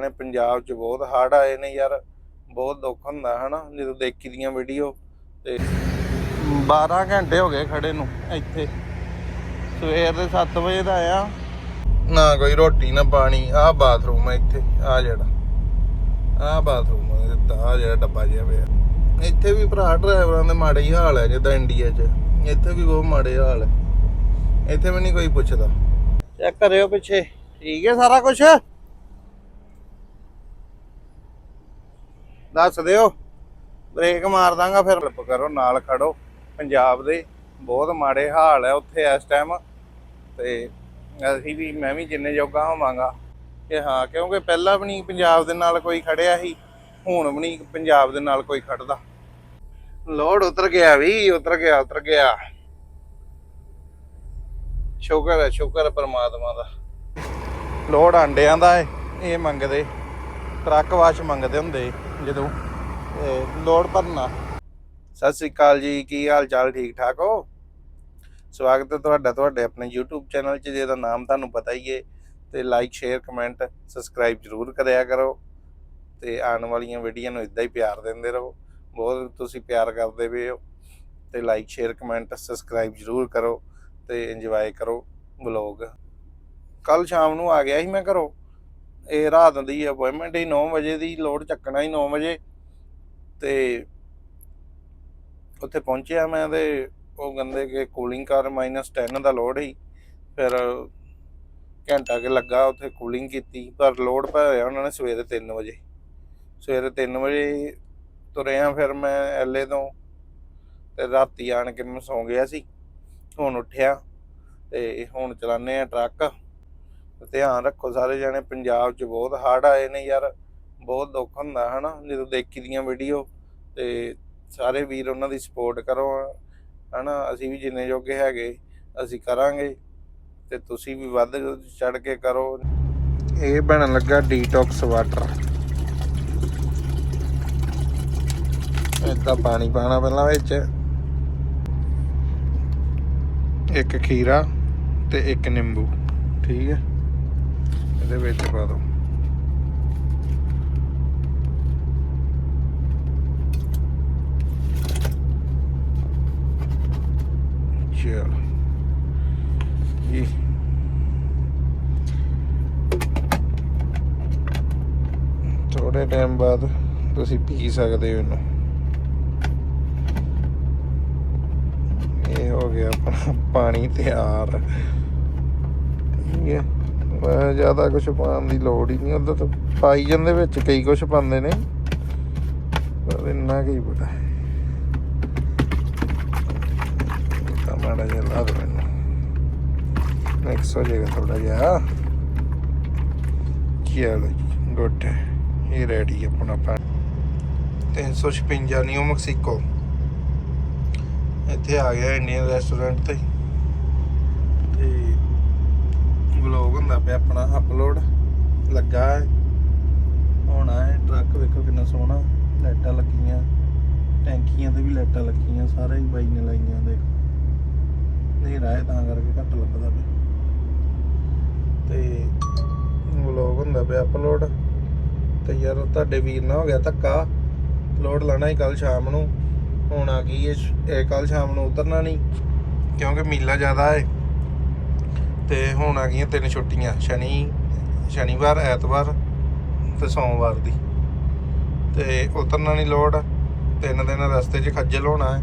ਨੇ ਪੰਜਾਬ 'ਚ ਬਹੁਤ ਹੜ੍ਹ ਆਏ ਨੇ ਯਾਰ, ਬਹੁਤ ਦੁੱਖ ਹੁੰਦਾ ਹਨਾ, ਜਦੋਂ ਦੇਖੀ ਦੀਆਂ ਵੀਡੀਓ ਤੇ। 12 ਘੰਟੇ ਹੋ ਗਏ ਖੜੇ ਨੂੰ ਇੱਥੇ। ਸਵੇਰ ਦੇ 7 ਵਜੇ ਦਾ ਆਇਆ। ਨਾ ਕੋਈ ਰੋਟੀ, ਨਾ ਪਾਣੀ, ਆਹ ਬਾਥਰੂਮ ਹੈ ਇੱਥੇ ਆ ਜਿਹੜਾ। ਆਹ ਬਾਥਰੂਮ ਹੈ ਦਿੱਤਾ ਆ ਜਿਹੜਾ ਡੱਬਾ ਜਿਹਾ ਪਿਆ। ਇੱਥੇ ਵੀ ਭਰਾ ਡਰਾਈਵਰਾਂ ਦੇ ਮਾੜੇ ਹੀ ਹਾਲ ਹੈ ਜਿੱਦਾਂ ਇੰਡੀਆ 'ਚ। ਇੱਥੇ ਵੀ ਬਹੁਤ ਮਾੜੇ ਹਾਲ ਹੈ ਇੱਥੇ ਵੀ ਨਹੀਂ ਕੋਈ ਪੁੱਛਦਾ। ਚੈੱਕ ਕਰਿਓ ਪਿੱਛੇ। ਠੀਕ ਹੈ ਸਾਰਾ ਕੁਝ ਦੱਸ ਦਿਓ। ਬ੍ਰੇਕ ਮਾਰ ਦਾਂਗਾ ਫਿਰ। ਫਲਿੱਪ ਕਰੋ, ਨਾਲ ਖੜੋ। ਪੰਜਾਬ ਦੇ ਬਹੁਤ ਮਾੜੇ ਹਾਲ ਹੈ ਉੱਥੇ ਇਸ ਟਾਈਮ ਤੇ ਅਸੀਂ ਵੀ, ਮੈਂ ਵੀ ਜਿੰਨੇ ਜੋਗਾ ਹੋਵਾਂਗਾ। ਕਿ ਹਾਂ, ਕਿਉਂਕਿ ਪਹਿਲਾਂ ਵੀ ਨਹੀਂ ਪੰਜਾਬ ਦੇ ਨਾਲ ਕੋਈ ਖੜਿਆ ਸੀ। ਹੁਣ ਵੀ ਨਹੀਂ ਪੰਜਾਬ ਦੇ ਨਾਲ ਕੋਈ ਖੜਦਾ। ਲੋਡ ਉਤਰ ਗਿਆ ਵੀ, ਉਤਰ ਗਿਆ ਉਤਰ ਗਿਆ। ਸ਼ੁਕਰ ਹੈ ਸ਼ੁਕਰ ਹੈ ਪਰਮਾਤਮਾ ਦਾ। ਲੋਡ ਆਂਡਿਆਂ ਦਾ ਇਹ ਮੰਗਦੇ। ਟਰੱਕ ਵਾਸ਼ ਮੰਗਦੇ ਹੁੰਦੇ। ਜਦੋਂ? ਇਹ ਲੋਡ ਭਰਨਾ ਸਤਿ ਸ੍ਰੀ ਅਕਾਲ ਜੀ, ਕੀ ਹਾਲ ਚਾਲ? ਠੀਕ ਠਾਕ ਹੋ? ਸਵਾਗਤ ਹੈ ਤੁਹਾਡਾ, ਤੁਹਾਡੇ ਆਪਣੇ YouTube ਚੈਨਲ 'ਚ, ਜਿਹਦਾ ਨਾਮ ਤੁਹਾਨੂੰ ਪਤਾ ਹੀ ਏ। ਤੇ ਲਾਈਕ ਸ਼ੇਅਰ ਕਮੈਂਟ ਸਬਸਕ੍ਰਾਈਬ ਜ਼ਰੂਰ ਕਰਿਆ ਕਰੋ। ਤੇ ਆਉਣ ਵਾਲੀਆਂ ਵੀਡੀਓ ਨੂੰ ਇਦਾਂ ਹੀ ਪਿਆਰ ਦਿੰਦੇ ਰਹੋ। ਬਹੁਤ ਤੁਸੀਂ ਪਿਆਰ ਕਰਦੇ ਪਏ ਹੋ। ਤੇ ਲਾਈਕ ਸ਼ੇਅਰ ਕਮੈਂਟ ਸਬਸਕ੍ਰਾਈਬ ਜ਼ਰੂਰ ਕਰੋ। ਤੇ ਇੰਜੋਏ ਕਰੋ ਵਲੌਗ ਕੱਲ ਸ਼ਾਮ ਨੂੰ ਆ ਗਿਆ ਸੀ ਮੈਂ ਘਰੋਂ। ਇਹ ਰਾਤ ਦੀ ਅਪਾਇੰਟਮੈਂਟ ਹੀ 9 ਵਜੇ ਦੀ ਲੋਡ ਚੱਕਣਾ ਹੀ 9 ਵਜੇ। ਤੇ ਉੱਥੇ ਪਹੁੰਚਿਆ ਮੈਂ ਤੇ ਉਹ ਕਹਿੰਦੇ ਕਿ ਕੂਲਿੰਗ ਕਰ -10 ਦਾ ਲੋਡ ਹੀ ਫਿਰ ਘੰਟਾ ਕੇ ਲੱਗਾ ਉੱਥੇ ਕੂਲਿੰਗ ਕੀਤੀ, ਪਰ ਲੋਡ ਭਰਿਆ ਉਹਨਾਂ ਨੇ ਸਵੇਰੇ 3 ਵਜੇ। ਸਵੇਰੇ 3 ਵਜੇ ਤੁਰਿਆ ਫਿਰ ਮੈਂ ਐਲੇ ਤੋਂ ਤੇ ਰਾਤੀ ਆਣ ਕੇ ਮੈਂ ਸੌਂ ਗਿਆ ਸੀ। ਹੁਣ ਉੱਠਿਆ ਤੇ ਹੁਣ ਚਲਾਉਂਦੇ ਆ ਟਰੱਕ। ਧਿਆਨ ਰੱਖੋ ਸਾਰੇ ਜਣੇ, ਪੰਜਾਬ 'ਚ ਬਹੁਤ ਹੜ੍ਹ ਆਏ ਨੇ ਯਾਰ, ਬਹੁਤ ਦੁੱਖ ਹੁੰਦਾ, ਹਨਾ? ਜਦੋਂ ਦੇਖੀ ਦੀਆਂ ਵੀਡੀਓ ਤੇ ਸਾਰੇ ਵੀਰ ਉਹਨਾਂ ਦੀ ਸਪੋਰਟ ਕਰੋ, ਹਨਾ? ਅਸੀਂ ਵੀ ਜਿੰਨੇ ਜੋਗੇ ਹੈਗੇ, ਅਸੀਂ ਕਰਾਂਗੇ ਤੇ ਤੁਸੀਂ ਵੀ ਵੱਧ ਚੜ ਕੇ ਕਰੋ। ਇਹ ਬਣਨ ਲੱਗਾ ਡੀਟੌਕਸ ਵਾਟਰ ਇਦਾਂ ਪਾਣੀ ਪਾਣਾ ਪਹਿਲਾਂ ਵਿੱਚ। ਇੱਕ ਖੀਰਾ ਤੇ ਇੱਕ ਨਿੰਬੂ, ਠੀਕ ਹੈ? ਇਹਦੇ ਵਿੱਚ ਪਾ ਦੋ। ਚਲ। ਇਹ ਥੋੜੇ ਟਾਈਮ ਬਾਅਦ ਤੁਸੀਂ ਪੀ ਸਕਦੇ ਹੋ ਇਹਨੂੰ। ਇਹ ਹੋ ਗਿਆ ਆਪਣਾ ਪਾਣੀ ਤਿਆਰ। ਠੀਕ ਹੈ। ਮੈਂ ਜ਼ਿਆਦਾ ਕੁਝ ਪਾਉਣ ਦੀ ਲੋੜ ਹੀ ਨਹੀਂ ਉਦੋਂ ਤਾਂ ਪਾਈ ਜਾਂਦੇ ਵਿੱਚ ਕਈ ਕੁਝ ਪਾਉਂਦੇ ਨੇ। ਪਰ ਇੰਨਾ ਕੀ ਪਤਾ। ਤਾਂ ਮਾੜਾ ਜਿਹਾ ਲਾ ਦੇ ਮੈਨੂੰ। ਮਿਕਸ ਹੋ ਜਾਏਗਾ ਥੋੜਾ ਜਿਹਾ। ਚਲੋ ਗੁੱਡ, ਇਹ ਰੈਡੀ ਆਪਣਾ ਪਾਣੀ 356 ਨਿਊ ਮੈਕਸੀਕੋ। ਇੱਥੇ ਆ ਗਿਆ ਇੰਡੀਅਨ ਰੈਸਟੋਰੈਂਟ ਤੇ ਤੇ। ਵਲੌਗ ਹੁੰਦਾ ਪਿਆ, ਆਪਣਾ ਅਪਲੋਡ ਲੱਗਾ ਹੈ। ਹੋਣਾ ਹੈ, ਟਰੱਕ ਵੇਖੋ ਕਿੰਨਾ ਸੋਹਣਾ, ਲਾਈਟਾਂ ਲੱਗੀਆਂ, ਟੈਂਕੀਆਂ ਤੇ ਵੀ ਲਾਈਟਾਂ ਲੱਗੀਆਂ, ਸਾਰੇ ਹੀ ਬਾਈ ਨੇ ਲਾਈਆਂ, ਦੇਖੋ। ਹਨੇਰਾ ਹੈ ਤਾਂ ਕਰਕੇ ਘੱਟ ਲੱਗਦਾ ਪਿਆ। ਤੇ ਵਲੌਗ ਹੁੰਦਾ ਪਿਆ ਅਪਲੋਡ ਤੇ ਯਾਰ ਤੁਹਾਡੇ ਵੀਰ ਨਾਲ ਹੋ ਗਿਆ ਧੱਕਾ। ਲੋਡ ਲੈਣਾ ਹੀ ਕੱਲ ਸ਼ਾਮ ਨੂੰ। ਹੁਣ ਆ ਗਈ ਇਹ ਕੱਲ ਸ਼ਾਮ ਨੂੰ ਉਤਰਨਾ ਨਹੀਂ, ਕਿਉਂਕਿ ਮੀਲਾ ਜ਼ਿਆਦਾ ਹੈ। ਤੇ ਹੁਣ ਆ ਗਈਆਂ ਤਿੰਨ ਛੁੱਟੀਆਂ, ਸ਼ਨੀ, ਸ਼ਨੀਵਾਰ, ਐਤਵਾਰ ਤੇ ਸੋਮਵਾਰ ਦੀ। ਤੇ ਉਤਰਨਾ ਨਹੀਂ ਲੋੜ, ਤਿੰਨ ਦਿਨ ਰਸਤੇ 'ਚ ਖੱਜਲ ਹੋਣਾ ਹੈ,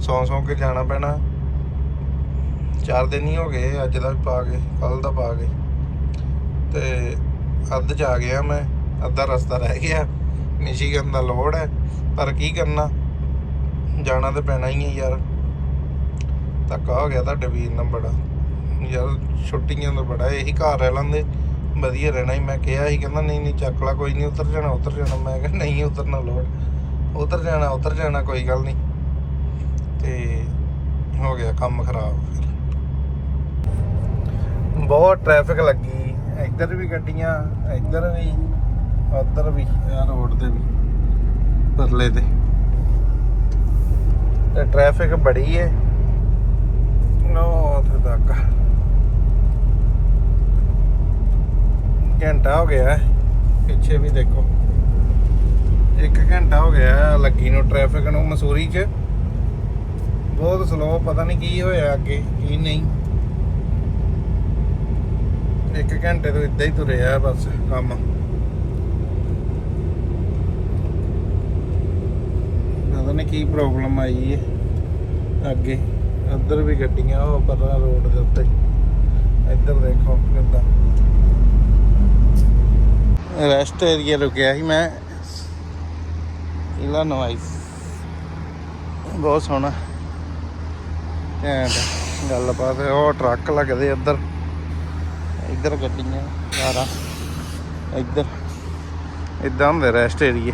ਸੌਂ ਸੌਂ ਕੇ ਜਾਣਾ ਪੈਣਾ। ਚਾਰ ਦਿਨ ਹੀ ਹੋ ਗਏ, ਅੱਜ ਦਾ ਵੀ ਪਾ ਗਏ ਕੱਲ ਦਾ ਪਾ ਗਏ। ਤੇ ਅੱਧ ਜਾ ਗਿਆ ਮੈਂ, ਅੱਧਾ ਰਸਤਾ ਰਹਿ ਗਿਆ। ਮਿਸ਼ੀਗਨ ਦਾ ਲੋੜ ਹੈ, ਪਰ ਕੀ ਕਰਨਾ? ਜਾਣਾ ਤੇ ਪੈਣਾ ਹੀ ਹੈ ਯਾਰ। ਧੱਕਾ ਹੋ ਗਿਆ ਤੁਹਾਡੇ ਵੀਰ ਨਾਲ ਬੜਾ। ਯਾਰ ਛੁੱਟੀਆਂ ਦਾ ਬੜਾ ਇਹੀ ਘਰ ਰਹਿ ਲੈਂਦੇ। ਵਧੀਆ ਰਹਿਣਾ ਹੀ। ਮੈਂ ਕਿਹਾ ਸੀ ਕਹਿੰਦਾ ਨਹੀਂ ਨਹੀਂ ਚੱਕ ਲਾ ਕੋਈ ਨਹੀਂ ਉਤਰ ਜਾਣਾ ਉਤਰ ਜਾਣਾ। ਮੈਂ ਕਿਹਾ ਨਹੀਂ ਉਤਰਨਾ ਲੋੜ। ਉਤਰ ਜਾਣਾ ਉਤਰ ਜਾਣਾ ਕੋਈ ਗੱਲ ਨਹੀਂ। ਤੇ ਹੋ ਗਿਆ ਕੰਮ ਖਰਾਬ ਫਿਰ। ਬਹੁਤ ਟ੍ਰੈਫਿਕ ਲੱਗੀ। ਇੱਧਰ ਵੀ ਗੱਡੀਆਂ ਇੱਧਰ ਵੀ ਉੱਧਰ ਵੀ। ਰੋਡ ਤੇ ਵੀ ਪਰਲੇ ਤੇ। ਤੇ ਟ੍ਰੈਫਿਕ ਬੜੀ ਹੈ ਨੋ ਉੱਥੇ ਤੱਕ। ਘੰਟਾ ਹੋ ਗਿਆ ਪਿੱਛੇ ਵੀ ਦੇਖੋ। ਇੱਕ ਘੰਟਾ ਹੋ ਗਿਆ ਲੱਗੀ ਨੂੰ ਟ੍ਰੈਫਿਕ ਨੂੰ ਮਸੂਰੀ 'ਚ। ਬਹੁਤ ਸਲੋ ਪਤਾ ਨਹੀਂ ਕੀ ਹੋਇਆ ਅੱਗੇ, ਕੀ ਨਹੀਂ। ਇੱਕ ਘੰਟੇ ਤੋਂ ਇਦਾਂ ਹੀ ਤੁਰਿਆ ਬਸ ਕੰਮ। ਪਤਾ ਨਹੀਂ ਕੀ ਪ੍ਰੋਬਲਮ ਆਈ ਹੈ ਅੱਗੇ। ਉੱਧਰ ਵੀ ਗੱਡੀਆਂ, ਉਹ ਪਤਾ ਰੋਡ ਦੇ ਉੱਤੇ। ਇੱਧਰ ਦੇਖੋ ਕਿੱਦਾਂ। ਰੈਸਟ ਏਰੀਆ ਰੁਕਿਆ ਸੀ ਮੈਂ। ਇਲਾ ਨਵਾਈਸ ਬਹੁਤ ਸੋਹਣਾ। ਘੈਂਟ ਗੱਲਬਾਤ ਉਹ ਟਰੱਕ ਲੱਗਦੇ ਇੱਧਰ। ਇੱਧਰ ਗੱਡੀਆਂ ਕਾਰਾਂ। ਇੱਧਰ। ਇਦਾਂ ਹੁੰਦੇ ਰੈਸਟ ਏਰੀਏ।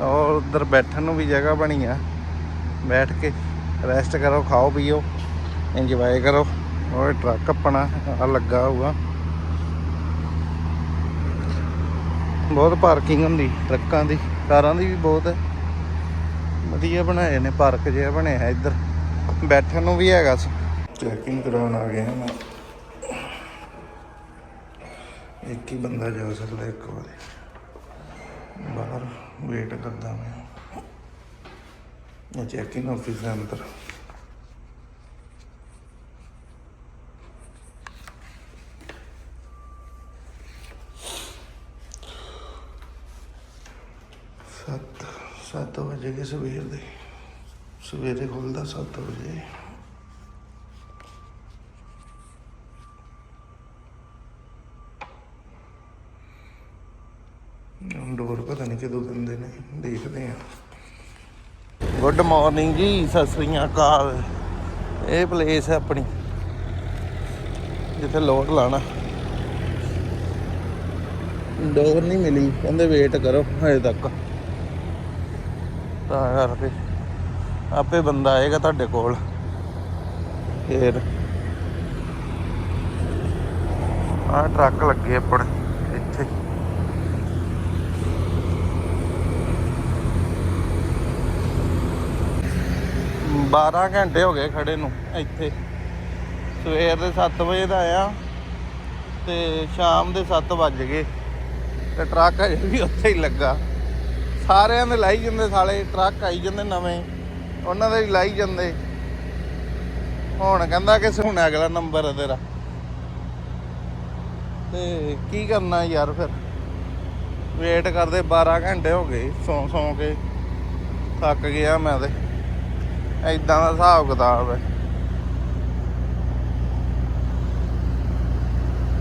ਔਰ ਉੱਧਰ ਬੈਠਣ ਨੂੰ ਵੀ ਜਗ੍ਹਾ ਬਣੀ ਆ। ਬੈਠ ਕੇ ਰੈਸਟ ਕਰੋ, ਖਾਓ, ਪੀਓ। ਇੰਜੋਏ ਕਰੋ। ਉਹ ਟਰੱਕ ਆਪਣਾ ਲੱਗਾ ਹੋਊਗਾ। ਬਹੁਤ ਪਾਰਕਿੰਗ ਹੁੰਦੀ, ਟਰੱਕਾਂ ਦੀ, ਕਾਰਾਂ ਦੀ ਵੀ ਬਹੁਤ ਹੈ। ਵਧੀਆ ਬਣਾਏ ਨੇ, ਪਾਰਕ ਜਿਹਾ ਬਣਿਆ ਇੱਧਰ। ਬੈਠਣ ਨੂੰ ਵੀ ਹੈਗਾ ਚੈਕਿੰਗ ਕਰਾਉਣ ਆ ਗਏ ਹਾਂ ਮੈਂ। ਇੱਕ ਹੀ ਬੰਦਾ ਜਾ ਸਕਦਾ ਇੱਕ ਵਾਰੀ। ਬਾਹਰ ਵੇਟ ਕਰਦਾ ਮੈਂ। ਇਹ ਚੈਕਿੰਗ ਆਫਿਸ ਦੇ ਅੰਦਰ। ਸੱਤ ਵਜੇ ਕੇ ਸਵੇਰ ਦੇ। ਸਵੇਰੇ ਖੁੱਲਦਾ 7 ਵਜੇ। ਡੋਰ ਪਤਾ ਨਹੀਂ ਕਦੋਂ ਦਿੰਦੇ ਨੇ, ਦੇਖਦੇ ਆ। ਗੁੱਡ ਮਾਰਨਿੰਗ ਜੀ, ਸਤਿ ਸ੍ਰੀ ਅਕਾਲ। ਇਹ ਪਲੇਸ ਹੈ ਆਪਣੀ, ਜਿੱਥੇ ਲੋਡ ਲਾਣਾ ਡੋਰ ਨਹੀਂ ਮਿਲੀ, ਕਹਿੰਦੇ ਵੇਟ ਕਰੋ ਹਜੇ ਤੱਕ। ਤਾਂ ਕਰਕੇ ਆਪੇ ਬੰਦਾ ਆਏਗਾ ਤੁਹਾਡੇ ਕੋਲ। ਫੇਰ ਆਹ ਟਰੱਕ ਲੱਗੇ ਆਪਣੇ ਇੱਥੇ। ਬਾਰਾਂ ਘੰਟੇ ਹੋ ਗਏ ਖੜੇ ਨੂੰ ਇੱਥੇ। ਸਵੇਰ ਦੇ 7 ਵਜੇ ਦਾ ਆਇਆ ਤੇ ਸ਼ਾਮ ਦੇ 7 ਵੱਜ ਗਏ। ਤੇ ਟਰੱਕ ਅਜੇ ਵੀ ਉੱਥੇ ਹੀ ਲੱਗਾ। ਸਾਰਿਆਂ ਦੇ ਲਾਈ ਜਾਂਦੇ ਸਾਲੇ, ਟਰੱਕ ਆਈ ਜਾਂਦੇ ਨਵੇਂ, ਉਹਨਾਂ ਦੇ ਵੀ ਲਾਈ ਜਾਂਦੇ। ਹੁਣ ਕਹਿੰਦਾ ਕਿ ਹੁਣ ਅਗਲਾ ਨੰਬਰ ਹੈ ਤੇਰਾ। ਤੇ ਕੀ ਕਰਨਾ ਯਾਰ ਫਿਰ? ਵੇਟ ਕਰਦੇ 12 ਘੰਟੇ ਹੋ ਗਏ, ਸੌਂ ਸੌਂ ਕੇ ਥੱਕ ਗਿਆ ਮੈਂ ਤੇ। ਐਦਾਂ ਦਾ ਹਿਸਾਬ ਕਿਤਾਬ ਹੈ।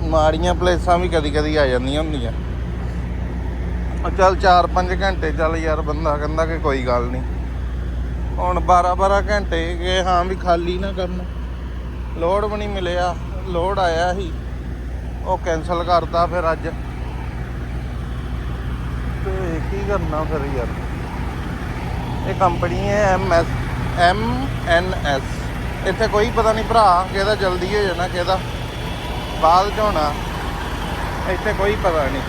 ਮਾੜੀਆਂ ਪਲੇਸਾਂ ਵੀ ਕਦੀ ਕਦੀ ਆ ਜਾਂਦੀਆਂ ਹੁੰਦੀਆਂ। ਚੱਲ 4-5 ਘੰਟੇ, ਚੱਲ ਯਾਰ ਬੰਦਾ ਕਹਿੰਦਾ ਕਿ ਕੋਈ ਗੱਲ ਨਹੀਂ। ਹੁਣ 12-12 ਘੰਟੇ ਗਏ ਹਾਂ ਵੀ ਖਾਲੀ ਨਾ ਕਰਨ। ਲੋਡ ਵੀ ਨਹੀਂ ਮਿਲਿਆ ਲੋਡ ਆਇਆ ਸੀ। ਉਹ ਕੈਨਸਲ ਕਰਤਾ ਫਿਰ ਅੱਜ। ਤੇ ਕੀ ਕਰਨਾ ਫਿਰ ਯਾਰ? ਇਹ ਕੰਪਨੀ ਹੈ M S M N S ਇੱਥੇ ਕੋਈ ਪਤਾ ਨਹੀਂ ਭਰਾ, ਕਿਹਦਾ ਜਲਦੀ ਹੋ ਜਾਣਾ, ਕਿਹਦਾ ਬਾਅਦ ਚ ਹੋਣਾ। ਇੱਥੇ ਕੋਈ ਪਤਾ ਨਹੀਂ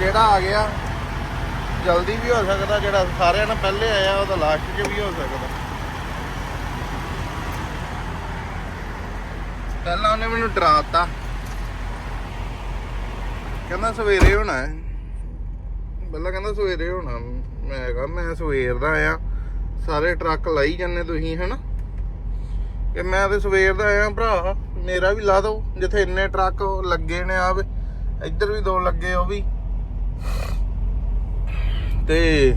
ਜਿਹੜਾ ਆ ਗਿਆ, ਜਲਦੀ ਵੀ ਹੋ ਸਕਦਾ ਜਿਹੜਾ ਸਾਰਿਆਂ ਨਾਲ ਪਹਿਲੇ ਆਇਆ, ਉਹ ਤਾਂ ਲਾਸਟ 'ਚ ਵੀ ਹੋ ਸਕਦਾ। ਪਹਿਲਾਂ ਉਹਨੇ ਮੈਨੂੰ ਡਰਾਤਾ। ਕਹਿੰਦਾ ਸਵੇਰੇ ਹੋਣਾ ਹੈ। ਪਹਿਲਾਂ ਕਹਿੰਦਾ ਸਵੇਰੇ ਹੋਣਾ। ਮੈਂ ਕਿਹਾ, ਮੈਂ ਸਵੇਰ ਦਾ ਆਇਆ। ਸਾਰੇ ਟਰੱਕ ਲਾਈ ਜਾਂਦੇ ਤੁਸੀਂ, ਹਨਾ? ਕਿ ਮੈਂ ਤੇ ਸਵੇਰ ਦਾ ਆਇਆ, ਭਰਾ, ਮੇਰਾ ਵੀ ਲਾ ਦਿਓ, ਜਿੱਥੇ ਇੰਨੇ ਟਰੱਕ ਲੱਗੇ ਨੇ ਆਵੇ ਇੱਧਰ ਵੀ ਦੋ ਲੱਗੇ, ਉਹ ਵੀ। ਤੇ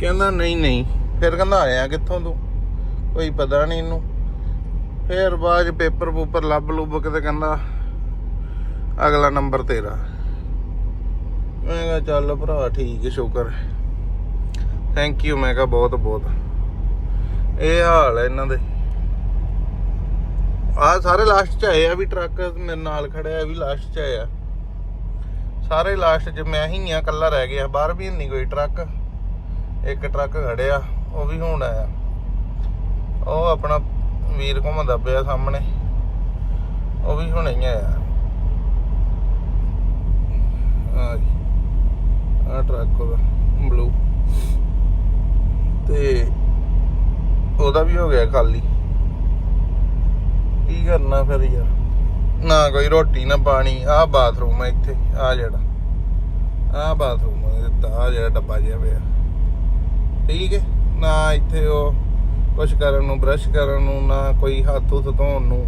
ਕਹਿੰਦਾ, ਨਹੀਂ ਨਹੀਂ। ਫਿਰ ਕਹਿੰਦਾ, ਆਇਆ ਕਿੱਥੋਂ ਤੂੰ? ਕੋਈ ਪਤਾ ਨਹੀਂ ਇਹਨੂੰ। ਫਿਰ ਬਾਅਦ ਪੇਪਰ ਪੂਪਰ ਲੱਭ ਲੁੱਭ ਕੇ ਤੇ ਕਹਿੰਦਾ, ਅਗਲਾ ਨੰਬਰ ਤੇਰਾ। ਮੈਂ ਕਿਹਾ, ਚੱਲ ਭਰਾ, ਠੀਕ ਹੈ ਸ਼ੁਕਰ ਥੈਂਕ ਯੂ ਮੈਂ ਕਿਹਾ, ਬਹੁਤ ਬਹੁਤ। ਇਹ ਹਾਲ ਹੈ ਇਹਨਾਂ ਦੇ। ਆ ਸਾਰੇ ਲਾਸਟ ਚ ਆਏ ਆ ਵੀ ਟਰੱਕ ਮੇਰੇ ਨਾਲ ਖੜਿਆ ਵੀ ਲਾਸਟ ਚ ਆਇਆ ਸਾਰੇ ਲਾਸਟ 'ਚ ਮੈਂ ਹੀ ਆ, ਇਕੱਲਾ ਰਹਿ ਗਿਆ। ਬਾਹਰ ਵੀ ਨਹੀਂ ਕੋਈ ਟਰੱਕ ਇੱਕ ਟਰੱਕ ਖੜਿਆ, ਉਹ ਵੀ ਹੁਣ ਆਇਆ। ਉਹ ਆਪਣਾ ਵੀਰ ਘੁੰਮਦਾ ਪਿਆ ਸਾਹਮਣੇ। ਉਹ ਵੀ ਹੁਣੇ ਹੀ ਆਇਆ। ਆ ਆ ਟਰੱਕ ਉਹਦਾ ਬਲੂ ਤੇ ਉਹਦਾ ਵੀ ਹੋ ਗਿਆ ਖਾਲੀ। ਕੀ ਕਰਨਾ ਫਿਰ ਯਾਰ? ਨਾ ਕੋਈ ਰੋਟੀ, ਨਾ ਪਾਣੀ, ਆਹ ਬਾਥਰੂਮ ਹੈ ਇੱਥੇ ਆ ਜਿਹੜਾ, ਆਹ ਬਾਥਰੂਮ ਦਿੱਤਾ ਆ ਜਿਹੜਾ ਡੱਬਾ ਜਿਹਾ ਪਿਆ। ਠੀਕ ਹੈ, ਨਾ ਇੱਥੇ ਉਹ ਕੁਛ ਕਰਨ ਨੂੰ ਬ੍ਰਸ਼ ਕਰਨ ਨੂੰ, ਨਾ ਕੋਈ ਹੱਥ ਹੁੱਥ ਧੋਣ ਨੂੰ।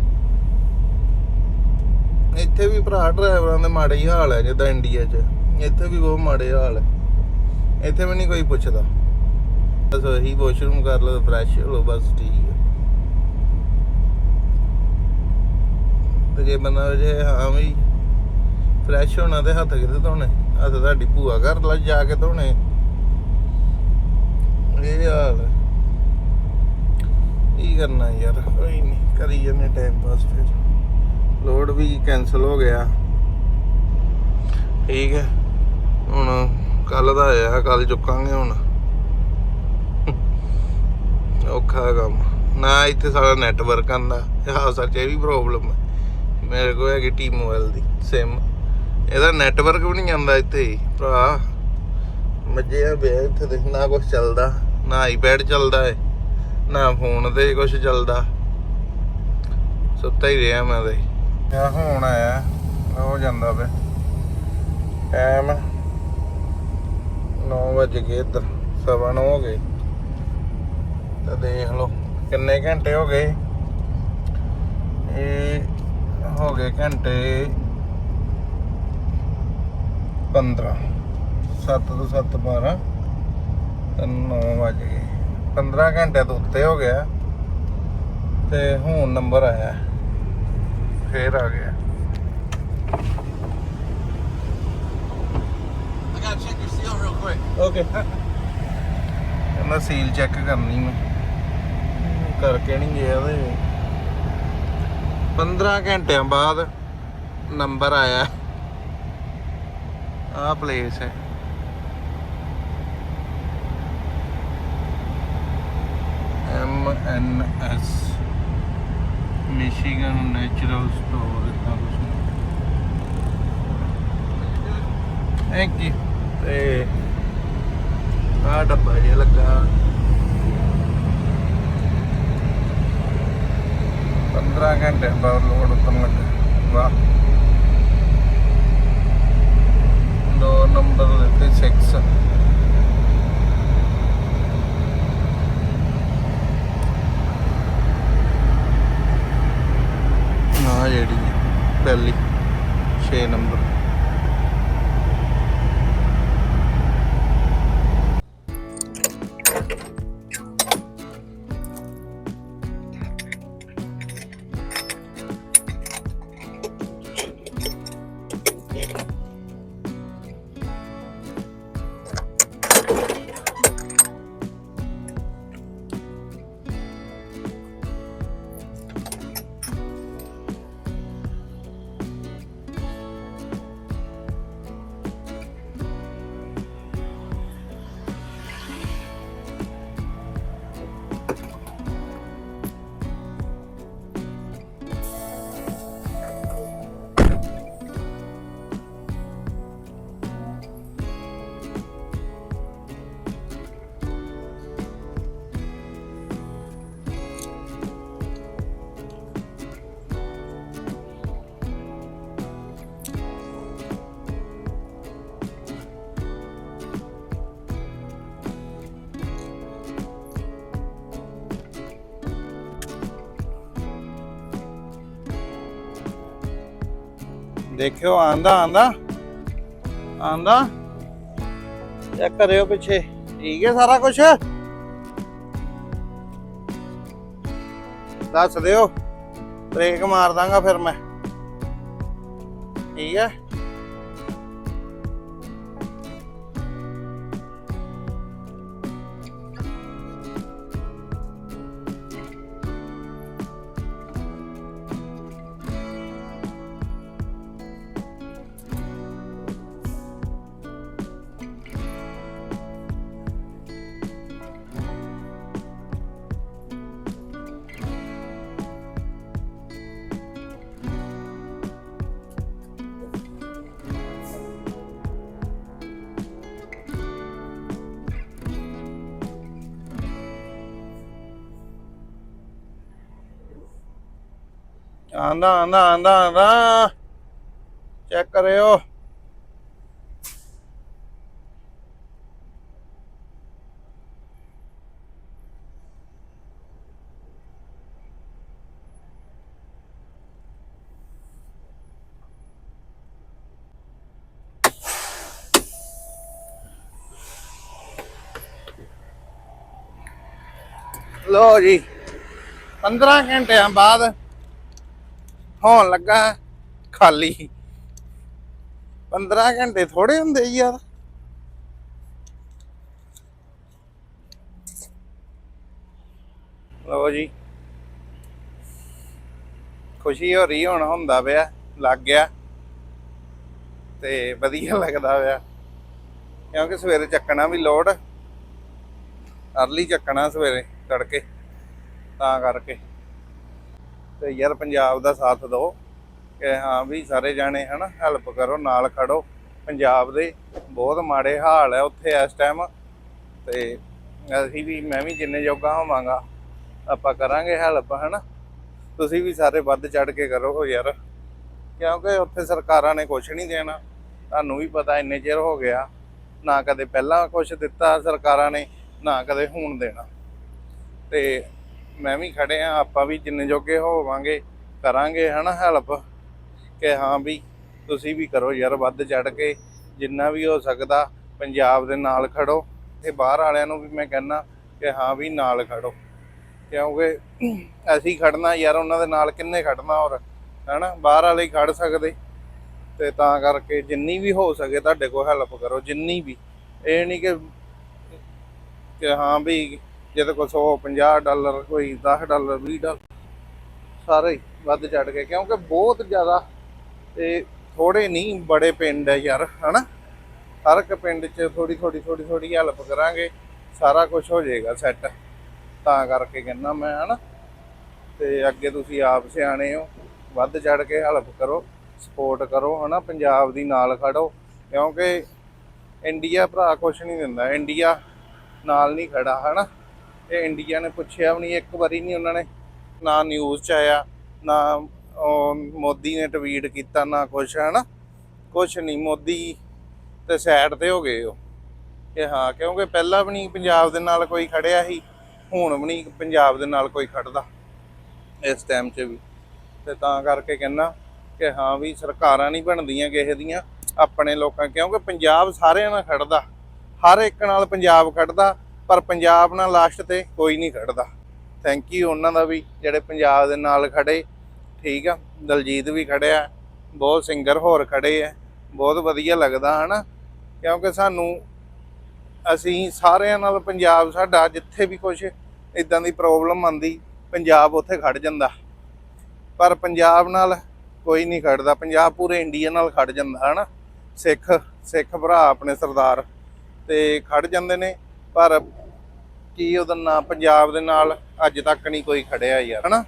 ਇੱਥੇ ਵੀ ਭਰਾ ਡਰਾਈਵਰਾਂ ਦੇ ਮਾੜੇ ਹੀ ਹਾਲ ਹੈ ਜਿੱਦਾਂ ਇੰਡੀਆ 'ਚ। ਇੱਥੇ ਵੀ ਬਹੁਤ ਮਾੜੇ ਹਾਲ ਹੈ ਇੱਥੇ ਵੀ ਨਹੀਂ ਕੋਈ ਪੁੱਛਦਾ। ਬਸ ਇਹੀ ਵਾਸ਼ਰੂਮ ਕਰ ਲਓ ਫਰੈਸ਼ ਹੋ ਲਓ, ਬਸ ਠੀਕ ਹੈ ਤੇ ਜੇ ਬੰਦਾ ਜੇ ਹਾਂ ਵੀ ਫਰੈਸ਼ ਹੋਣਾ ਤੇ ਹੱਥ ਕਿਤੇ ਧੋਣੇ? ਹੱਥ ਤੁਹਾਡੀ ਭੂਆ ਘਰ ਲੈ ਜਾ ਕੇ ਧੋਣੇ। ਇਹ ਹਾਲ ਕੀ ਕਰਨਾ ਯਾਰ, ਕੋਈ ਨਹੀਂ ਕਰੀ ਜਾਂਦੇ ਟਾਈਮ ਪਾਸ ਫਿਰ। ਲੋਡ ਵੀ ਕੈਨਸਲ ਹੋ ਗਿਆ। ਠੀਕ ਹੈ। ਹੁਣ ਕੱਲ ਦਾ ਆਇਆ ਕੱਲ ਚੁੱਕਾਂਗੇ ਹੁਣ। ਔਖਾ ਕੰਮ। ਨਾ ਇੱਥੇ ਸਾਰਾ ਨੈਟਵਰਕ ਆਂਦਾ ਹਾਂ ਸੱਚ, ਇਹ ਵੀ ਪ੍ਰੋਬਲਮ ਹੈ। ਮੇਰੇ ਕੋਲ ਹੈਗੀ ਟੀ ਮੋਬਾਈਲ ਦੀ ਸਿਮ ਇਹਦਾ ਨੈਟਵਰਕ ਵੀ ਨਹੀਂ ਆਂਦਾ ਇੱਥੇ ਭਰਾ। ਮੱਜੇ ਆ ਬੇ ਇੱਥੇ ਦੇਖ ਕੁਝ ਚੱਲਦਾ, ਨਾ ਆਈਪੈਡ ਚੱਲਦਾ ਹੈ ਨਾ ਫੋਨ ਤੇ ਕੁਝ ਚੱਲਦਾ। ਸੁੱਤਾ ਹੀ ਰਿਹਾ ਮੈਂ ਤੇ। ਆ ਹੁਣ ਆਇਆ, ਹੋ ਜਾਂਦਾ ਪਿਆ। ਟਾਈਮ 9 ਵਜ ਗਏ ਇੱਧਰ, ਸਵਾ ਨੌ ਹੋ ਗਏ। ਤਾਂ ਦੇਖ ਲਓ, ਕਿੰਨੇ ਘੰਟੇ ਹੋ ਗਏ? ਇਹ ਹੋ ਗਏ ਘੰਟੇ 15 7 ਤੋਂ 7 12 ਤੇ 9 ਵਜ ਗਏ। 15 ਘੰਟੇ ਤੋਂ ਉੱਤੇ ਹੋ ਗਿਆ। ਤੇ ਹੁਣ ਨੰਬਰ ਆਇਆ। ਫੇਰ ਆ ਗਿਆ। I gotta check your seal real quick. Okay ਕਹਿੰਦਾ ਸੀਲ ਚੈੱਕ ਕਰਨੀ ਮੈਂ ਕਰਕੇ ਨਹੀਂ ਗਿਆ ਤੇ 15 ਘੰਟਿਆਂ ਬਾਅਦ ਨੰਬਰ ਆਇਆ। ਆਹ ਪਲੇਸ ਹੈ। M N S Michigan natural store ਇਦਾਂ ਕੁਝ ਥੈਂਕ ਯੂ ਤੇ ਆਹ ਡੱਬਾ ਜਿਹਾ ਲੱਗਾ। 15 ਘੰਟੇ ਬਾਅਦ ਲੋਡ ਉਤਰਨ ਲੱਗਾ ਵਾਹ ਦੋ ਨੰਬਰ ਦਿੱਤੇ ਦੇਖਿਓ, ਆਂਦਾ ਆਂਦਾ। ਆਂਦਾ। ਚੈੱਕ ਕਰਿਓ ਪਿੱਛੇ। ਠੀਕ ਹੈ ਸਾਰਾ ਕੁਝ ਦੱਸ ਦਿਓ। ਬ੍ਰੇਕ ਮਾਰ ਦਾਂਗਾ ਫਿਰ ਮੈਂ। ਠੀਕ ਹੈ? ਆਂਦਾ ਆਂਦਾ ਆਂਦਾ ਆਂਦਾ। ਚੈੱਕ ਕਰਿਓ। ਲੋ ਜੀ। 15 ਘੰਟਿਆਂ ਬਾਅਦ ਹੋਣ ਲੱਗਾ ਖਾਲੀ। 15 ਘੰਟੇ ਥੋੜੇ ਹੁੰਦੇ ਯਾਰ। ਲੋ ਜੀ। ਖੁਸ਼ੀ ਹੋ ਰਹੀ ਹੁਣ ਹੁੰਦਾ ਪਿਆ, ਲੱਗ ਗਿਆ। ਤੇ ਵਧੀਆ ਲੱਗਦਾ ਪਿਆ। ਕਿਉਂਕਿ ਸਵੇਰੇ ਚੱਕਣਾ ਵੀ ਲੋਡ, ਅਰਲੀ ਚੱਕਣਾ ਸਵੇਰੇ ਤੜਕੇ, ਤਾਂ ਕਰਕੇ। ਤੇ ਯਾਰ ਪੰਜਾਬ ਦਾ ਸਾਥ ਦਿਓ ਕਿ ਹਾਂ ਵੀ ਸਾਰੇ ਜਾਣੇ ਹਨਾ ਹੈਲਪ ਕਰੋ, ਨਾਲ ਖੜੋ। ਪੰਜਾਬ ਦੇ ਬਹੁਤ ਮਾੜੇ ਹਾਲ ਹੈ ਉੱਥੇ ਇਸ ਟਾਈਮ ਤੇ ਅਸੀਂ ਵੀ, ਮੈਂ ਵੀ ਜਿੰਨੇ ਜੋਗਾ ਹੋਵਾਂਗਾ, ਆਪਾਂ ਕਰਾਂਗੇ ਹੈਲਪ ਹਨਾ। ਤੁਸੀਂ ਵੀ ਸਾਰੇ ਵੱਧ ਚੜ ਕੇ ਕਰੋ ਯਾਰ, ਕਿਉਂਕਿ ਉੱਥੇ ਸਰਕਾਰਾਂ ਨੇ ਕੁਝ ਨਹੀਂ ਦੇਣਾ। ਤੁਹਾਨੂੰ ਵੀ ਪਤਾ ਇੰਨੇ ਚਿਰ ਹੋ ਗਿਆ, ਨਾ ਕਦੇ ਪਹਿਲਾਂ ਕੁਝ ਦਿੱਤਾ ਸਰਕਾਰਾਂ ਨੇ, ਨਾ ਕਦੇ ਹੁਣ ਦੇਣਾ। ਤੇ ਮੈਂ ਵੀ ਖੜੇ ਆ, ਆਪਾਂ ਵੀ ਜਿੰਨੇ ਜੋਗੇ ਹੋਵਾਂਗੇ, ਕਰਾਂਗੇ, ਹਨਾ ਹੈਲਪ ਕਿ ਹਾਂ ਵੀ ਤੁਸੀਂ ਵੀ ਕਰੋ ਯਾਰ, ਵੱਧ ਚੜ ਕੇ, ਜਿੰਨਾ ਵੀ ਹੋ ਸਕਦਾ, ਪੰਜਾਬ ਦੇ ਨਾਲ ਖੜੋ। ਤੇ ਬਾਹਰ ਵਾਲਿਆਂ ਨੂੰ ਵੀ ਮੈਂ ਕਹਿੰਦਾ ਕਿ ਹਾਂ ਵੀ ਨਾਲ ਖੜੋ। ਕਿਉਂਕਿ ਅਸੀਂ ਖੜਨਾ ਯਾਰ, ਉਹਨਾਂ ਦੇ ਨਾਲ ਕਿੰਨੇ ਖੜਨਾ ਹੋਰ, ਹਨਾ, ਬਾਹਰ ਵਾਲੇ ਹੀ ਖੜ ਸਕਦੇ। ਤੇ ਤਾਂ ਕਰਕੇ ਜਿੰਨੀ ਵੀ ਹੋ ਸਕੇ ਤੁਹਾਡੇ ਕੋਲ ਹੈਲਪ ਕਰੋ, ਜਿੰਨੀ ਵੀ। ਇਹ ਨਹੀਂ ਕਿ ਕਿ ਹਾਂ ਵੀ ਜਿਹਦੇ ਕੋਲ 100 50 ਡਾਲਰ, ਕੋਈ 10 ਡਾਲਰ 20 ਡਾਲਰ, ਸਾਰੇ ਹੀ ਵੱਧ ਚੜ ਗਏ। ਕਿਉਂਕਿ ਬਹੁਤ ਜ਼ਿਆਦਾ ਤੇ ਥੋੜੇ ਨਹੀਂ, ਬੜੇ ਪਿੰਡ ਹੈ ਯਾਰ, ਹਨਾ? ਹਰ ਇੱਕ ਪਿੰਡ 'ਚ ਥੋੜੀ ਥੋੜੀ ਥੋੜੀ ਥੋੜੀ ਹੈਲਪ ਕਰਾਂਗੇ, ਸਾਰਾ ਕੁਝ ਹੋ ਜਾਏਗਾ ਸੈੱਟ ਤਾਂ ਕਰਕੇ ਕਹਿੰਦਾ ਮੈਂ, ਹਨਾ? ਤੇ ਅੱਗੇ ਤੁਸੀਂ ਆਪ ਸਿਆਣੇ ਹੋ, ਵੱਧ ਚੜ ਕੇ ਹੈਲਪ ਕਰੋ ਸਪੋਰਟ ਕਰੋ, ਹਨਾ? ਪੰਜਾਬ ਦੀ ਨਾਲ ਖੜੋ, ਕਿਉਂਕਿ ਇੰਡੀਆ ਭਰਾ ਕੁਛ ਨਹੀਂ ਦਿੰਦਾ, ਇੰਡੀਆ ਨਾਲ ਨਹੀਂ ਖੜਾ, ਹਨਾ? ਇਹ ਇੰਡੀਆ ਨੇ ਪੁੱਛਿਆ ਵੀ ਨਹੀਂ, ਇੱਕ ਵਾਰੀ ਨਹੀਂ ਉਹਨਾਂ ਨੇ ਨਾ ਨਿਊਜ਼ 'ਚ ਆਇਆ, ਨਾ ਉਹ ਮੋਦੀ ਨੇ ਟਵੀਟ ਕੀਤਾ, ਨਾ ਕੁਛ, ਹਨਾ? ਕੁਛ ਨਹੀਂ, ਮੋਦੀ ਤੇ ਸਾਈਡ ਤੇ ਹੋ ਗਏ ਉਹ। ਕਿ ਹਾਂ, ਕਿਉਂਕਿ ਪਹਿਲਾਂ ਵੀ ਨਹੀਂ ਪੰਜਾਬ ਦੇ ਨਾਲ ਕੋਈ ਖੜਿਆ ਸੀ, ਹੁਣ ਵੀ ਨਹੀਂ ਪੰਜਾਬ ਦੇ ਨਾਲ ਕੋਈ ਖੜਦਾ ਇਸ ਟਾਈਮ 'ਚ ਵੀ। ਤੇ ਤਾਂ ਕਰਕੇ ਕਹਿੰਦਾ ਕਿ ਹਾਂ ਵੀ ਸਰਕਾਰਾਂ ਨਹੀਂ ਬਣਦੀਆਂ ਕਿਸੇ ਦੀਆਂ, ਆਪਣੇ ਲੋਕਾਂ, ਕਿਉਂਕਿ ਪੰਜਾਬ ਸਾਰਿਆਂ ਨਾਲ ਖੜਦਾ, ਹਰ ਇੱਕ ਨਾਲ ਪੰਜਾਬ ਖੜਦਾ ਪਰ ਪੰਜਾਬ ਨਾਲ ਲਾਸਟ ਤੇ ਕੋਈ ਨਹੀਂ ਖੜਦਾ। ਥੈਂਕ ਯੂ ਉਹਨਾਂ ਦਾ ਵੀ, ਜਿਹੜੇ ਪੰਜਾਬ ਦੇ ਨਾਲ ਖੜੇ, ਠੀਕ ਆ? ਦਲਜੀਤ ਵੀ ਖੜਿਆ, ਬਹੁਤ ਸਿੰਗਰ ਹੋਰ ਖੜੇ ਆ, ਬਹੁਤ ਵਧੀਆ ਲੱਗਦਾ, ਹਨਾ? ਕਿਉਂਕਿ ਸਾਨੂੰ, ਅਸੀਂ ਸਾਰਿਆਂ ਨਾਲ ਪੰਜਾਬ ਸਾਡਾ, ਜਿੱਥੇ ਵੀ ਕੁਝ ਇਦਾਂ ਦੀ ਪ੍ਰੋਬਲਮ ਆਂਦੀ ਪੰਜਾਬ ਉੱਥੇ ਖੜ ਜਾਂਦਾ। ਪਰ ਪੰਜਾਬ ਨਾਲ ਕੋਈ ਨਹੀਂ ਖੜਦਾ, ਪੰਜਾਬ ਪੂਰੇ ਇੰਡੀਆ ਨਾਲ ਖੜ ਜਾਂਦਾ, ਹਨਾ? ਸਿੱਖ ਸਿੱਖ ਭਰਾ ਆਪਣੇ ਸਰਦਾਰ, ਤੇ ਖੜ ਜਾਂਦੇ ਨੇ। ਪਰ ਕੀ ਉਹਦਾ ਨਾਂ ਪੰਜਾਬ ਦੇ ਨਾਲ ਅੱਜ ਤੱਕ ਨਹੀਂ ਕੋਈ ਖੜਿਆ ਯਾਰ, ਹਨਾ?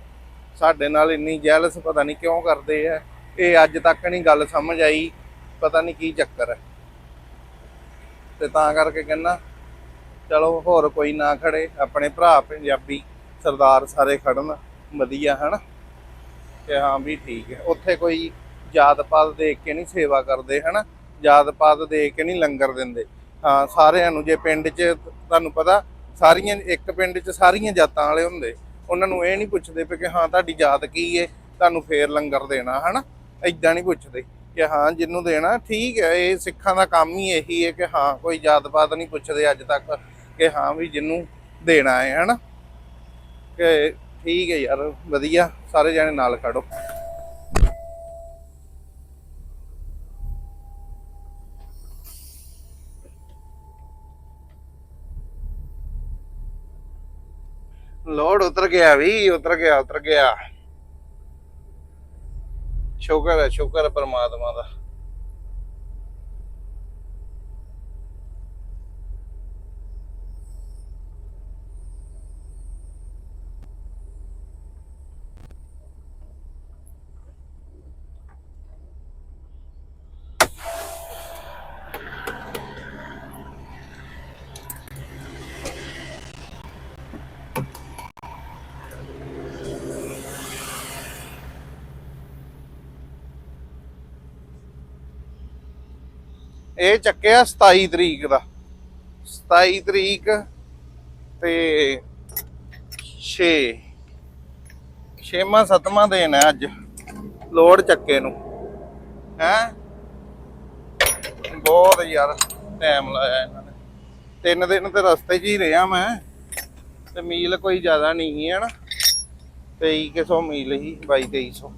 ਸਾਡੇ ਨਾਲ ਇੰਨੀ ਜੈਲਸ ਪਤਾ ਨਹੀਂ ਕਿਉਂ ਕਰਦੇ ਆ। ਇਹ ਅੱਜ ਤੱਕ ਨਹੀਂ ਗੱਲ ਸਮਝ ਆਈ, ਪਤਾ ਨਹੀਂ ਕੀ ਚੱਕਰ ਹੈ ਤੇ ਤਾਂ ਕਰਕੇ ਕਹਿੰਦਾ, ਚਲੋ ਹੋਰ ਕੋਈ ਨਾ ਖੜੇ, ਆਪਣੇ ਭਰਾ ਪੰਜਾਬੀ ਸਰਦਾਰ ਸਾਰੇ ਖੜਨ, ਵਧੀਆ, ਹਨਾ? ਕਿ ਹਾਂ ਵੀ ਠੀਕ ਹੈ ਉੱਥੇ ਕੋਈ ਜਾਤ ਪਾਤ ਦੇਖ ਕੇ ਨਹੀਂ ਸੇਵਾ ਕਰਦੇ, ਹਨਾ? ਜਾਤ ਪਾਤ ਦੇਖ ਕੇ ਨਹੀਂ ਲੰਗਰ ਦਿੰਦੇ। ਸਾਰਿਆਂ ਨੂੰ, ਜੇ ਪਿੰਡ 'ਚ ਤੁਹਾਨੂੰ ਪਤਾ, ਸਾਰੀਆਂ, ਇੱਕ ਪਿੰਡ 'ਚ ਸਾਰੀਆਂ ਜਾਤਾਂ ਵਾਲੇ ਹੁੰਦੇ, ਉਹਨਾਂ ਨੂੰ ਇਹ ਨਹੀਂ ਪੁੱਛਦੇ ਪਏ ਕਿ ਹਾਂ, ਤੁਹਾਡੀ ਜਾਤ ਕੀ ਹੈ ਤੁਹਾਨੂੰ ਫੇਰ ਲੰਗਰ ਦੇਣਾ, ਹਨਾ? ਐਦਾਂ ਨਹੀਂ ਪੁੱਛਦੇ ਕਿ ਹਾਂ ਜਿੰਨੂੰ ਦੇਣਾ, ਠੀਕ ਹੈ, ਇਹ ਸਿੱਖਾਂ ਦਾ ਕੰਮ ਹੀ ਇਹੀ ਹੈ ਕਿ ਹਾਂ, ਕੋਈ ਜਾਤ ਪਾਤ ਨਹੀਂ ਪੁੱਛਦੇ ਅੱਜ ਤੱਕ ਕਿ ਹਾਂ ਵੀ ਜਿੰਨੂੰ ਦੇਣਾ ਹੈ ਹਨਾ? ਕਿ ਠੀਕ ਹੈ ਯਾਰ, ਵਧੀਆ, ਸਾਰੇ ਜਣੇ ਨਾਲ ਖੜੋ। ਲੋਡ ਉਤਰ ਗਿਆ ਵੀ ਉਤਰ ਗਿਆ ਉਤਰ ਗਿਆ। ਸ਼ੁਕਰ ਹੈ ਸ਼ੁਕਰ ਹੈ ਪਰਮਾਤਮਾ ਦਾ। ਇਹ ਚੱਕਿਆ 27 ਤਰੀਕ ਦਾ। 27 ਤਰੀਕ ਤੇ 6 ਛੇਵਾਂ, ਸੱਤਵਾਂ ਦਿਨ ਹੈ ਅੱਜ। ਲੋਡ ਚੱਕੇ ਨੂੰ। ਹੈ? ਬਹੁਤ ਯਾਰ ਟਾਈਮ ਲਾਇਆ ਇਹਨਾਂ ਨੇ। ਤਿੰਨ ਦਿਨ ਤੇ ਰਸਤੇ 'ਚ ਹੀ ਰਿਹਾ ਮੈਂ। ਤੇ ਮੀਲ ਕੋਈ ਜ਼ਿਆਦਾ ਨਹੀਂ ਸੀ ਹਨਾ 2300 ਮੀਲ ਹੀ 2200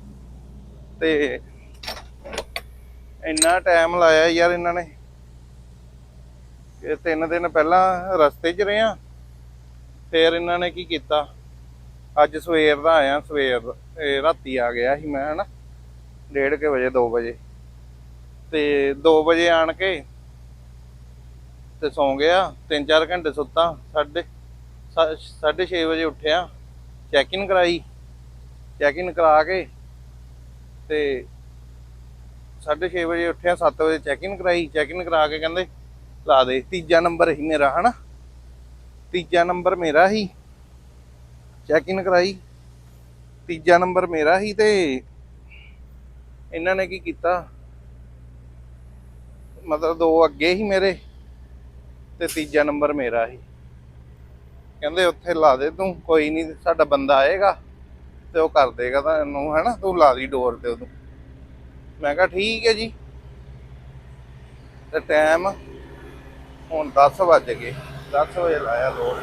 ਤੇ ਇੰਨਾ ਟਾਈਮ ਲਾਇਆ ਯਾਰ ਇਹਨਾਂ ਨੇ। ਇਹ ਤਿੰਨ ਦਿਨ ਪਹਿਲਾਂ ਰਸਤੇ 'ਚ ਰਿਆਂ ਫਿਰ ਇਹਨਾਂ ਨੇ ਕੀ ਕੀਤਾ? ਅੱਜ ਸਵੇਰ ਦਾ ਆਇਆ, ਸਵੇਰ ਰਾਤੀ ਆ ਗਿਆ ਸੀ ਮੈਂ, ਹਨਾ? 1:30 ਵਜੇ 2 ਵਜੇ। ਤੇ 2 ਵਜੇ ਆਣ ਕੇ ਤੇ ਸੌਂ ਗਿਆ 3-4 ਘੰਟੇ ਸੁੱਤਾ, ਸਾਢੇ 6:30 ਵਜੇ ਉੱਠਿਆ ਚੈੱਕ ਇਨ ਕਰਾਈ। ਚੈੱਕ ਇਨ ਕਰਾ ਕੇ ਤੇ 6:30 ਵਜੇ ਉੱਠਿਆ 7 ਵਜੇ ਚੈੱਕ ਇਨ ਕਰਾਈ। ਚੈੱਕ ਇਨ ਕਰਾ ਕੇ ਕਹਿੰਦੇ ਲਾ ਦੇ, ਤੀਜਾ ਨੰਬਰ ਹੀ ਮੇਰਾ, ਹਨਾ? ਤੀਜਾ ਨੰਬਰ ਮੇਰਾ ਹੀ। ਚੈੱਕ ਇਨ ਕਰਾਈ। ਤੀਜਾ ਨੰਬਰ ਮੇਰਾ ਹੀ ਤੇ ਇਹਨਾਂ ਨੇ ਕੀ ਕੀਤਾ? ਮਤਲਬ ਦੋ ਅੱਗੇ ਹੀ ਮੇਰੇ ਤੇ ਤੀਜਾ ਨੰਬਰ ਮੇਰਾ ਹੀ। ਕਹਿੰਦੇ ਉੱਥੇ ਲਾ ਦੇ ਤੂੰ, ਕੋਈ ਨਹੀਂ, ਸਾਡਾ ਬੰਦਾ ਆਏਗਾ ਤੇ ਉਹ ਕਰ ਦੇਗਾ ਤੁਹਾਨੂੰ ਹੈਨਾ? ਤੂੰ ਲਾ ਦੀ ਡੋਰ ਤੇ ਉਦੋਂ ਮੈਂ ਕਿਹਾ, ਠੀਕ ਹੈ ਜੀ। ਤੇ ਟਾਈਮ ਹੁਣ 10 ਵੱਜ ਗਏ। 10 ਵਜੇ ਲਾਇਆ ਲੋਡ।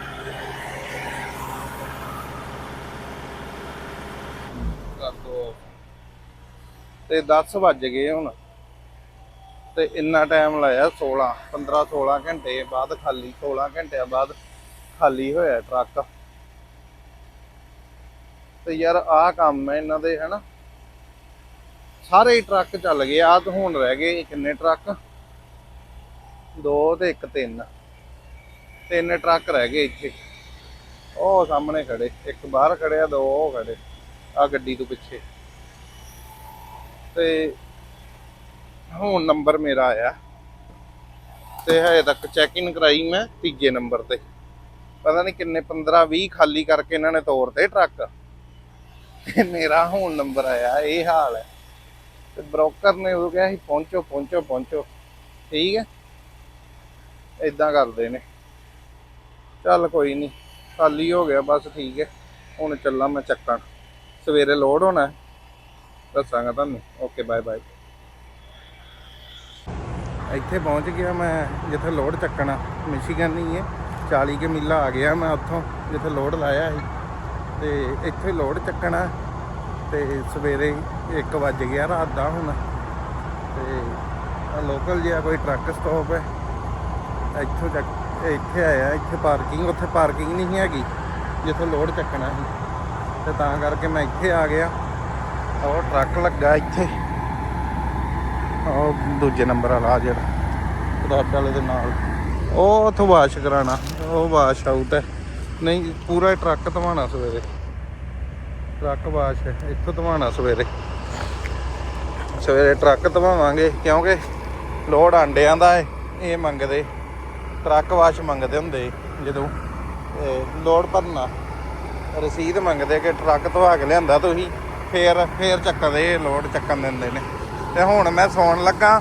ਕਰ ਤੇ 10 ਵੱਜ ਗਏ ਹੁਣ। ਤੇ ਇੰਨਾ ਟਾਈਮ ਲਾਇਆ 16 15 16 ਘੰਟੇ ਬਾਅਦ ਖਾਲੀ 16 ਘੰਟਿਆਂ ਬਾਅਦ ਖਾਲੀ ਹੋਇਆ ਟਰੱਕ। ਤੇ ਯਾਰ ਆਹ ਕੰਮ ਹੈ ਇਹਨਾਂ ਦੇ, ਹਨਾ? ਸਾਰੇ ਟਰੱਕ ਚੱਲ ਗਏ ਆ ਤਾਂ ਹੁਣ ਰਹਿ ਗਏ ਕਿੰਨੇ ਟਰੱਕ? ਦੋ ਤੇ ਇੱਕ ਤਿੰਨ। ਤਿੰਨ ਟਰੱਕ ਰਹਿ ਗਏ ਇੱਥੇ। ਉਹ ਸਾਹਮਣੇ ਖੜੇ। ਇੱਕ ਬਾਹਰ ਖੜਿਆ, ਦੋ ਉਹ ਖੜੇ। ਆ ਗੱਡੀ ਤੋਂ ਪਿੱਛੇ। ਤੇ ਹੁਣ ਨੰਬਰ ਮੇਰਾ ਆਇਆ। ਤੇ ਹਜੇ ਤੱਕ ਚੈੱਕ ਇਨ ਕਰਾਈ ਮੈਂ ਤੀਜੇ ਨੰਬਰ ਤੇ। ਪਤਾ ਨਹੀਂ ਕਿੰਨੇ 15 20 ਖਾਲੀ ਕਰਕੇ ਇਹਨਾਂ ਨੇ ਤੋਰਤੇ ਟਰੱਕ। ਤੇ ਮੇਰਾ ਹੁਣ ਨੰਬਰ ਆਇਆ, ਇਹ ਹਾਲ ਹੈ। ਤੇ ਬ੍ਰੋਕਰ ਨੇ ਉਹ ਕਿਹਾ ਸੀ, ਪਹੁੰਚੋ ਪਹੁੰਚੋ ਪਹੁੰਚੋ। ਠੀਕ ਹੈ? ਇਦਾਂ ਕਰਦੇ ਨੇ। ਚੱਲ ਕੋਈ ਨਹੀਂ ਖਾਲੀ ਹੋ ਗਿਆ, ਬਸ ਠੀਕ ਹੈ। ਹੁਣ ਚੱਲਾਂ ਮੈਂ ਚੱਕਾਂ। ਸਵੇਰੇ ਲੋਡ ਹੋਣਾ ਦੱਸਾਂਗਾ ਤੁਹਾਨੂੰ। ਓਕੇ ਬਾਏ ਬਾਏ ਇੱਥੇ ਪਹੁੰਚ ਗਿਆ ਮੈਂ, ਜਿੱਥੇ ਲੋਡ ਚੱਕਣਾ। ਮਿਸ਼ੀਗਨ ਨਹੀਂ ਹੈ। 40 ਕੇ ਮਿਲਾ ਆ ਗਿਆ ਮੈਂ ਉੱਥੋਂ, ਜਿੱਥੇ ਲੋਡ ਲਾਇਆ ਸੀ। ਤੇ ਇੱਥੇ ਲੋਡ ਚੱਕਣਾ ਤੇ ਸਵੇਰੇ 1 ਵਜ ਗਿਆ ਰਾਤ ਦਾ ਹੁਣ। ਤੇ ਲੋਕਲ ਜਿਹਾ ਕੋਈ ਟਰੱਕ ਸਟਾਪ ਹੈ। ਇੱਥੋਂ ਚੱਕ ਇੱਥੇ ਆਇਆ, ਇੱਥੇ ਪਾਰਕਿੰਗ ਉੱਥੇ ਪਾਰਕਿੰਗ ਨਹੀਂ ਹੈਗੀ, ਜਿੱਥੋਂ ਲੋਡ ਚੱਕਣਾ ਸੀ। ਤੇ ਤਾਂ ਕਰਕੇ ਮੈਂ ਇੱਥੇ ਆ ਗਿਆ। ਉਹ ਟਰੱਕ ਲੱਗਾ ਇੱਥੇ। ਉਹ ਦੂਜੇ ਨੰਬਰ ਵਾਲਾ ਜਿਹੜਾ, ਰੋਡ ਵਾਲੇ ਦੇ ਨਾਲ। ਉਹ ਉੱਥੋਂ ਵਾਸ਼ ਕਰਾਣਾ ਉਹ ਵਾਸ਼ ਆਊਟ ਹੈ ਨਹੀਂ, ਪੂਰਾ ਟਰੱਕ ਧਵਾਣਾ ਸਵੇਰੇ। ਟਰੱਕ ਵਾਸ਼ ਹੈ ਇੱਥੋਂ ਧਵਾਣਾ ਸਵੇਰੇ। ਸਵੇਰੇ ਟਰੱਕ ਧਵਾਵਾਂਗੇ, ਕਿਉਂਕਿ ਲੋਡ ਆਂਡਿਆਂ ਦਾ ਹੈ ਇਹ ਮੰਗਦੇ। ਟਰੱਕ ਵਾਸ਼ ਮੰਗਦੇ ਹੁੰਦੇ ਜਦੋਂ ਇਹ ਲੋਡ ਭਰਨਾ ਰਸੀਦ ਮੰਗਦੇ ਕਿ ਟਰੱਕ ਧਵਾ ਕੇ ਲਿਆਂਦਾ ਤੁਸੀਂ, ਫੇਰ ਫੇਰ ਚੱਕਦੇ ਲੋਡ ਚੱਕਣ ਦਿੰਦੇ ਨੇ। ਤੇ ਹੁਣ ਮੈਂ ਸੌਣ ਲੱਗਾ